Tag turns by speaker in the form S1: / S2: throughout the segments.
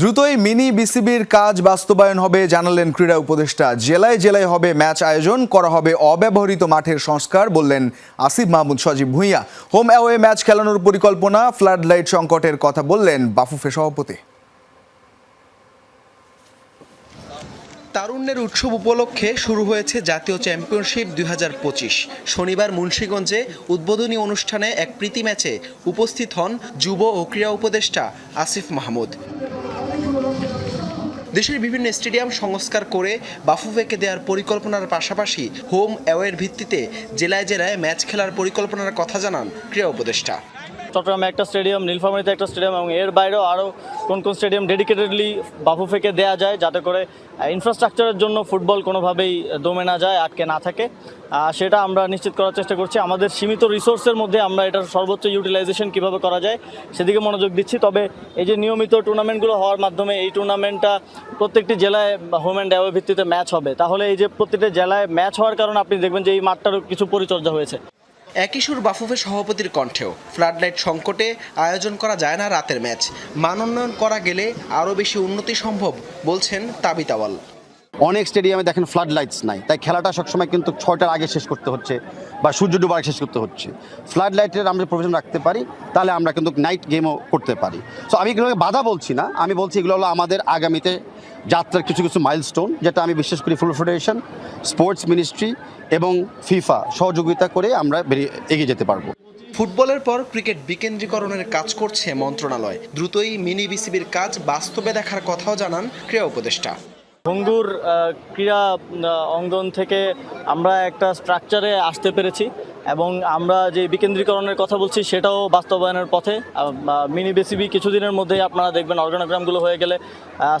S1: দ্রুতই মিনি বিসিবির কাজ বাস্তবায়ন হবে, জানালেন ক্রীড়া উপদেষ্টা। জেলায় জেলায় হবে ম্যাচ আয়োজন, করা হবে অব্যবহৃত মাঠের সংস্কার, বললেন Asif Mahmud Sajib Bhuiyan. Home away match খেলানোর পরিকল্পনা ফ্লাড লাইট সংকটের কথা বললেন বাফুফে সভাপতি।
S2: তারুণ্যের উৎসব উপলক্ষে শুরু হয়েছে জাতীয় চ্যাম্পিয়নশিপ দুই হাজার পঁচিশ। শনিবার মুন্সীগঞ্জে উদ্বোধনী অনুষ্ঠানে এক প্রীতি ম্যাচে উপস্থিত হন যুব ও ক্রীড়া উপদেষ্টা আসিফ মাহমুদ। দেশের বিভিন্ন স্টেডিয়াম সংস্কার করে বাফুফেকে দেওয়ার পরিকল্পনার পাশাপাশি হোম অ্যাওয়ের ভিত্তিতে জেলায় জেলায় ম্যাচ খেলার পরিকল্পনার কথা জানান ক্রীড়া উপদেষ্টা।
S3: চট্টগ্রামে একটা স্টেডিয়াম, নীলফামারীতে একটা স্টেডিয়াম এবং এর বাইরেও আরও কোন কোন স্টেডিয়াম ডেডিকেটেডলি বাফুফেকে দেয়া যায়, যাতে করে ইনফ্রাস্ট্রাকচারের জন্য ফুটবল কোনোভাবেই দমে না যায়, আটকে না থাকে। সেটা আমরা নিশ্চিত করার চেষ্টা করছি। আমাদের সীমিত রিসোর্সের মধ্যে আমরা এটার সর্বোচ্চ ইউটিলাইজেশন কীভাবে করা যায়, সেদিকে মনোযোগ দিচ্ছি। তবে এই যে নিয়মিত টুর্নামেন্টগুলো হওয়ার মাধ্যমে এই টুর্নামেন্টটা প্রত্যেকটি জেলায় হোম অ্যান্ড অ্যাওয়ে ভিত্তিতে ম্যাচ হবে। তাহলে এই যে প্রত্যেকটি জেলায় ম্যাচ হওয়ার কারণে আপনি দেখবেন যে এই মাঠটারও কিছু পরিচর্যা হয়েছে।
S2: একই সুর বাফুফে সভাপতির কণ্ঠেও। ফ্লাডলাইট সংকটে আয়োজন করা যায় না রাতের ম্যাচ। মান উন্নয়ন করা গেলে আরও বেশি উন্নতি সম্ভব, বলছেন তাবিতাওয়াল।
S4: অনেক স্টেডিয়ামে দেখেন ফ্লাড লাইটস নাই। তাই খেলাটা সবসময় কিন্তু ছয়টার আগে শেষ করতে হচ্ছে বা সূর্য ডুবার শেষ করতে হচ্ছে। ফ্লাড লাইটের আমরা প্রভিশন রাখতে পারি, তাহলে আমরা কিন্তু নাইট গেমও করতে পারি। সো আমি এগুলোকে বাধা বলছি না, আমি বলছি এগুলো হলো আমাদের আগামীতে যাত্রার কিছু কিছু মাইলস্টোন যেটা আমি বিশ্বাস করি ফুল ফেডারেশন স্পোর্টস মিনিস্ট্রি এবং ফিফা সহযোগিতা করে আমরা বেরিয়ে, এগিয়ে যেতে পারব।
S2: ফুটবলের পর ক্রিকেট বিকেন্দ্রীকরণের কাজ করছে মন্ত্রণালয়। দ্রুতই মিনি বিসিবির কাজ বাস্তবে দেখার কথাও জানান ক্রীড়া উপদেষ্টা।
S3: ভঙ্গুর ক্রীড়া অঙ্গন থেকে আমরা একটা স্ট্রাকচারে আসতে পেরেছি এবং আমরা যে বিকেন্দ্রীকরণের কথা বলছি সেটাও বাস্তবায়নের পথে মিনি বেসিবি কিছুদিনের মধ্যেই আপনারা দেখবেন অর্গানোগ্রামগুলো হয়ে গেলে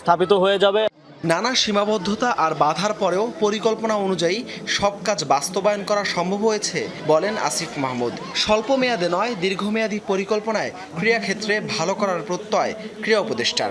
S3: স্থাপিত হয়ে যাবে।
S2: নানা সীমাবদ্ধতা আর বাধার পরেও পরিকল্পনা অনুযায়ী সব কাজ বাস্তবায়ন করা সম্ভব হয়েছে বলেন আসিফ মাহমুদ। স্বল্প মেয়াদে নয় দীর্ঘমেয়াদী পরিকল্পনায় ক্রীড়াক্ষেত্রে ভালো করার প্রত্যয় ক্রীড়া উপদেষ্টার।